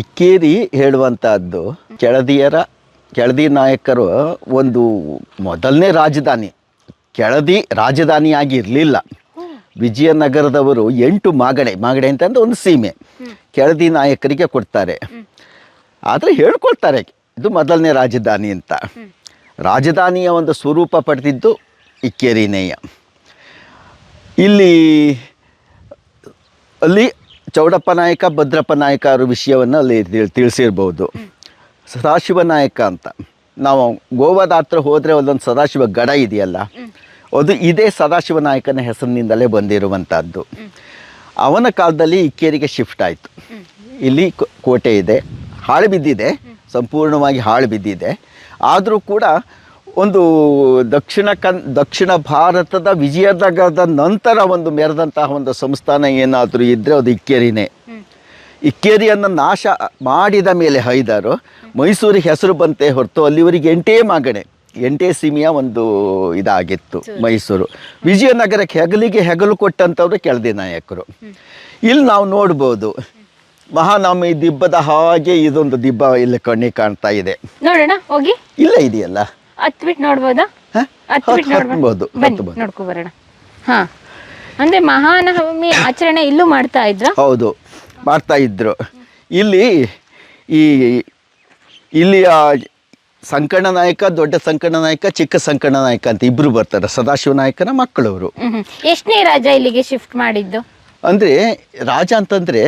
ಇಕ್ಕೇರಿ ಹೇಳುವಂತಹದ್ದು ಕೆಳದಿಯರ, ಕೆಳದಿ ನಾಯಕರು ಒಂದು ಮೊದಲನೇ ರಾಜಧಾನಿ. ಕೆಳದಿ ರಾಜಧಾನಿಯಾಗಿ ಇರಲಿಲ್ಲ ವಿಜಯನಗರದವರು ಎಂಟು ಮಾಗಡೆ ಮಾಗಡೆ ಅಂತಂದ್ರೆ ಒಂದು ಸೀಮೆ. ಕೆಳದಿ ನಾಯಕರಿಗೆ ಕೊಡ್ತಾರೆ. ಆದರೆ ಹೇಳ್ಕೊಳ್ತಾರೆ ಇದು ಮೊದಲನೇ ರಾಜಧಾನಿ ಅಂತ. ರಾಜಧಾನಿಯ ಒಂದು ಸ್ವರೂಪ ಪಡೆದಿದ್ದು ಇಕ್ಕೇರಿನೇಯ ಇಲ್ಲಿ ಅಲ್ಲಿ ಚೌಡಪ್ಪ ನಾಯಕ, ಭದ್ರಪ್ಪ ನಾಯಕ ಅವರ ವಿಷಯವನ್ನು ಅಲ್ಲಿ ತಿಳ್- ತಿಳಿಸಿರ್ಬೋದು. ಸದಾಶಿವ ನಾಯಕ ಅಂತ. ನಾವು ಗೋವಾದ ಹತ್ರ ಹೋದರೆ ಒಂದೊಂದು ಸದಾಶಿವ ಗಡ ಇದೆಯಲ್ಲ? ಅದು ಇದೇ ಸದಾಶಿವ ನಾಯಕನ ಹೆಸರಿನಿಂದಲೇ ಬಂದಿರುವಂಥದ್ದು ಅವನ ಕಾಲದಲ್ಲಿ ಇಕ್ಕೇರಿಗೆ ಶಿಫ್ಟ್ ಆಯಿತು. ಇಲ್ಲಿ ಕೋಟೆ ಇದೆ. ಹಾಳು ಬಿದ್ದಿದೆ. ಸಂಪೂರ್ಣವಾಗಿ ಹಾಳು ಬಿದ್ದಿದೆ. ಆದರೂ ಕೂಡ ಒಂದು ದಕ್ಷಿಣ ಕನ್ ದಕ್ಷಿಣ ಭಾರತದ ವಿಜಯನಗರದ ನಂತರ ಒಂದು ಮೆರೆದಂತಹ ಒಂದು ಸಂಸ್ಥಾನ ಏನಾದರೂ ಇದ್ದರೆ ಅದು ಇಕ್ಕೇರಿನೇ. ಇಕ್ಕೇರಿಯನ್ನು ನಾಶ ಮಾಡಿದ ಮೇಲೆ ಹೈದರು ಮೈಸೂರಿಗೆ ಹೆಸರು ಬಂತೆ ಹೊರತು ಅಲ್ಲಿವರಿಗೆ ಎಂಟೇ ಮಾಗಣೆ ಎಂಟೇ ಸೀಮೆಯ ಒಂದು ಇದಾಗಿತ್ತು ಮೈಸೂರು. ವಿಜಯನಗರಕ್ಕೆ ಹೆಗಲಿಗೆ ಹೆಗಲು ಕೊಟ್ಟಂಥವ್ರು ಕೆಳದಿ ನಾಯಕರು. ಇಲ್ಲಿ ನಾವು ನೋಡ್ಬೋದು ಮಹಾನವಮಿ ದಿಬ್ಬದ ಹಾಗೆ ಇದೊಂದು ದಿಬ್ಬ ಇಲ್ಲಿ ಕಣ್ಣಿ ಕಾಣ್ತಾ ಇದೆ. ನೋಡೋಣ ಹೋಗಿ. ಇಲ್ಲ ಇದೆಯಲ್ಲ? ನೋಡ್ಬೋದಾ? ನೋಡ್ಬೋದು. ಬನ್ನಿ. ನೋಡ್ಕೊ ಬರೋಣ. ಹಾ. ಅಂದ್ರೆ ಮಹಾನವಮಿ ಆಚರಣೆ ಇಲ್ಲೂ ಮಾಡ್ತಾ ಇದ್ರ? ಹೌದು ಮಾಡ್ತಾ ಇದ್ರು. ಇಲ್ಲಿ ಈ ಇಲ್ಲಿಯ ಸಂಕಣ್ಣ ನಾಯಕ ದೊಡ್ಡ ಸಂಕಣ್ಣ ನಾಯಕ ಚಿಕ್ಕ ಸಂಕಣ್ಣ ನಾಯಕ ಅಂತ ಇಬ್ರು ಬರ್ತಾರೆ ಸದಾಶಿವ ನಾಯಕನ ಮಕ್ಕಳವರು. ಎಷ್ಟನೇ ರಾಜ ಇಲ್ಲಿಗೆ ಶಿಫ್ಟ್ ಮಾಡಿದ್ದು? ಅಂದರೆ ರಾಜ ಅಂತಂದರೆ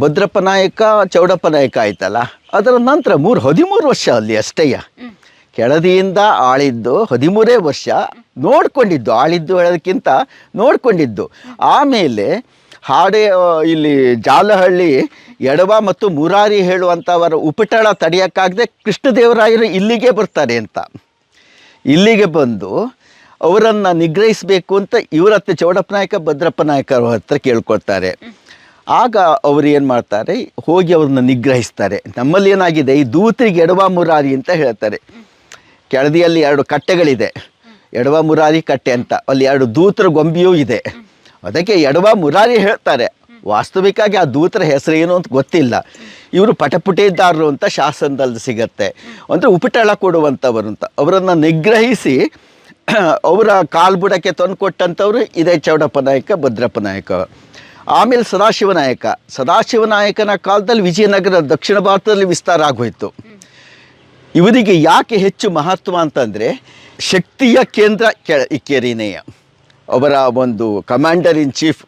ಭದ್ರಪ್ಪ ನಾಯಕ ಚೌಡಪ್ಪ ನಾಯಕ ಆಯ್ತಲ್ಲ? ಅದರ ನಂತರ ಮೂರು ಹದಿಮೂರು ವರ್ಷ ಅಲ್ಲಿ ಅಷ್ಟೇಯ ಕೆಳದಿಯಿಂದ ಆಳಿದ್ದು ಹದಿಮೂರೇ ವರ್ಷ ನೋಡಿಕೊಂಡಿದ್ದು, ಆಳಿದ್ದು ಹೇಳೋದಕ್ಕಿಂತ ನೋಡಿಕೊಂಡಿದ್ದು. ಆಮೇಲೆ ಹಾಡೆ ಇಲ್ಲಿ ಜಾಲಹಳ್ಳಿ ಎಡವ ಮತ್ತು ಮುರಾರಿ ಹೇಳುವಂಥವರ ಉಪಟಳ ತಡೆಯೋಕ್ಕಾಗದೆ ಕೃಷ್ಣದೇವರಾಯರು ಇಲ್ಲಿಗೆ ಬರ್ತಾರೆ ಅಂತ. ಇಲ್ಲಿಗೆ ಬಂದು ಅವರನ್ನು ನಿಗ್ರಹಿಸಬೇಕು ಅಂತ ಇವರ ಹತ್ರ ಚೌಡಪ್ಪ ನಾಯಕ, ಭದ್ರಪ್ಪ ನಾಯಕ ಅವ್ರ ಹತ್ರ ಕೇಳ್ಕೊಳ್ತಾರೆ. ಆಗ ಅವರು ಏನು ಮಾಡ್ತಾರೆ? ಹೋಗಿ ಅವ್ರನ್ನ ನಿಗ್ರಹಿಸ್ತಾರೆ. ನಮ್ಮಲ್ಲಿ ಏನಾಗಿದೆ? ಈ ದೂತರಿಗೆ ಎಡವ ಮುರಾರಿ ಅಂತ ಹೇಳ್ತಾರೆ. ಕೆಳದಿಯಲ್ಲಿ ಎರಡು ಕಟ್ಟೆಗಳಿದೆ. ಎಡವ ಮುರಾರಿ ಕಟ್ಟೆ ಅಂತ. ಅಲ್ಲಿ ಎರಡು ದೂತರ ಗೊಂಬಿಯೂ ಇದೆ. ಅದಕ್ಕೆ ಎಡವ ಮುರಾರಿ ಹೇಳ್ತಾರೆ. ವಾಸ್ತವಿಕವಾಗಿ ಆ ದೂತರ ಹೆಸರು ಏನು ಅಂತ ಗೊತ್ತಿಲ್ಲ. ಇವರು ಪಟಪುಟೇದಾರರು ಅಂತ ಶಾಸನದಲ್ಲಿ ಸಿಗತ್ತೆ. ಅಂದರೆ ಉಪಟಳ ಕೊಡುವಂಥವರು ಅಂತ. ಅವರನ್ನು ನಿಗ್ರಹಿಸಿ ಅವರ ಕಾಲ್ಬುಡಕ್ಕೆ ತಂದು ಕೊಟ್ಟಂಥವ್ರು ಇದೇ ಚೌಡಪ್ಪ ನಾಯಕ, ಭದ್ರಪ್ಪ ನಾಯಕ. ಆಮೇಲೆ ಸದಾಶಿವನಾಯಕ ಸದಾಶಿವನಾಯಕನ ಸದಾಶಿವ ನಾಯಕನ ಕಾಲದಲ್ಲಿ ವಿಜಯನಗರ ದಕ್ಷಿಣ ಭಾರತದಲ್ಲಿ ವಿಸ್ತಾರ ಆಗೋಯ್ತು. ಇವರಿಗೆ ಯಾಕೆ ಹೆಚ್ಚು ಮಹತ್ವ ಅಂತಂದರೆ ಶಕ್ತಿಯ ಕೇಂದ್ರ ಕೆ ಅವರ ಒಂದು ಕಮಾಂಡರ್ ಇನ್ ಚೀಫ್